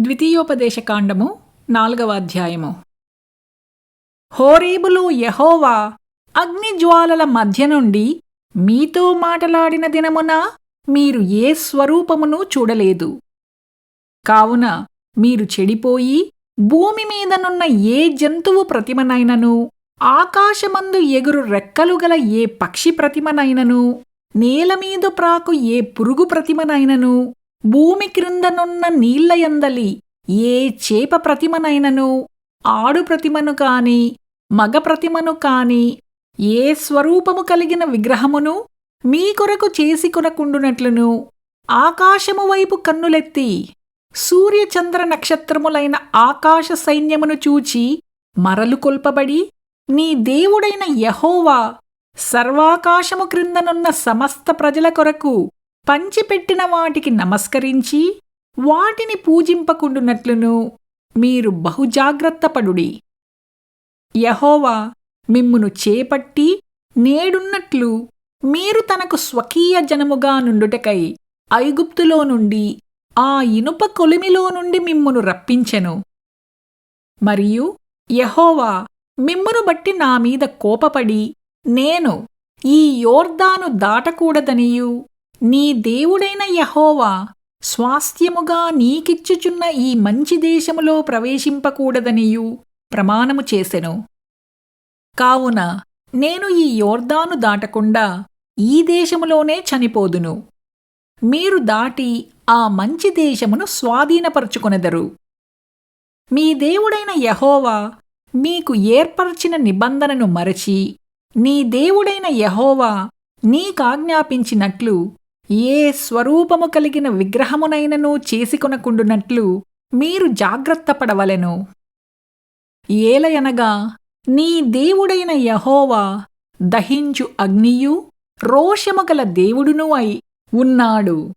ద్వితీయోపదేశకాండము నాలుగవ అధ్యాయము. హోరేబులో యహోవా అగ్నిజ్వాలల మధ్య నుండి మీతో మాటలాడిన దినమున మీరు ఏ స్వరూపమును చూడలేదు. కావున మీరు చెడిపోయి భూమి మీదనున్న ఏ జంతువు ప్రతిమనైనను ఆకాశమందు ఎగురు రెక్కలు గల ఏ పక్షి ప్రతిమనైనను నేలమీద ప్రాకు ఏ పురుగు ప్రతిమనైనను భూమి క్రిందనున్న నీళ్ళయందలి ఏ చేప ప్రతిమనైనను ఆడు ప్రతిమను కాని మగ ప్రతిమను కాని ఏ స్వరూపము కలిగిన విగ్రహమును మీ కొరకు చేసి కొనకుండునట్లును ఆకాశము వైపు కన్నులెత్తి సూర్యచంద్ర నక్షత్రములైన ఆకాశ సైన్యమును చూచి మరలు కొల్పబడి నీ దేవుడైన యహోవా సర్వాకాశము క్రిందనున్న సమస్త ప్రజల కొరకు పంచిపెట్టిన వాటికి నమస్కరించి వాటిని పూజింపకుండునట్లును మీరు బహుజాగ్రత్తపడుడి. యహోవా మిమ్మును చేపట్టి నేడున్నట్లు మీరు తనకు స్వకీయ జనముగా నుండుటకై ఐగుప్తులో నుండి ఆ ఇనుప కొలిమిలో నుండి మిమ్మును రప్పించెను. మరియు యహోవా మిమ్మును బట్టి నా మీద కోపపడి నేను ఈ యోర్దాను దాటకూడదనియు. నీ దేవుడైన యహోవా స్వాస్థ్యముగా నీకిచ్చుచున్న ఈ మంచి దేశములో ప్రవేశింపకూడదనియు ప్రమాణము చేసెను. కావున నేను ఈ యోర్దాను దాటకుండా ఈ దేశములోనే చనిపోదును. మీరు దాటి ఆ మంచి దేశమును స్వాధీనపరుచుకొనెదరు. మీ దేవుడైన యహోవా మీకు ఏర్పరచిన నిబంధనను మరచి నీ దేవుడైన యహోవా నీకాజ్ఞాపించినట్లు ఏ స్వరూపము కలిగిన విగ్రహమునైనను చేసికొనకుండునట్లు మీరు జాగ్రత్త పడవలెను. ఏలయనగా నీ దేవుడైన యహోవా దహించు అగ్నియు రోషము గల దేవుడును అయి ఉన్నాడు.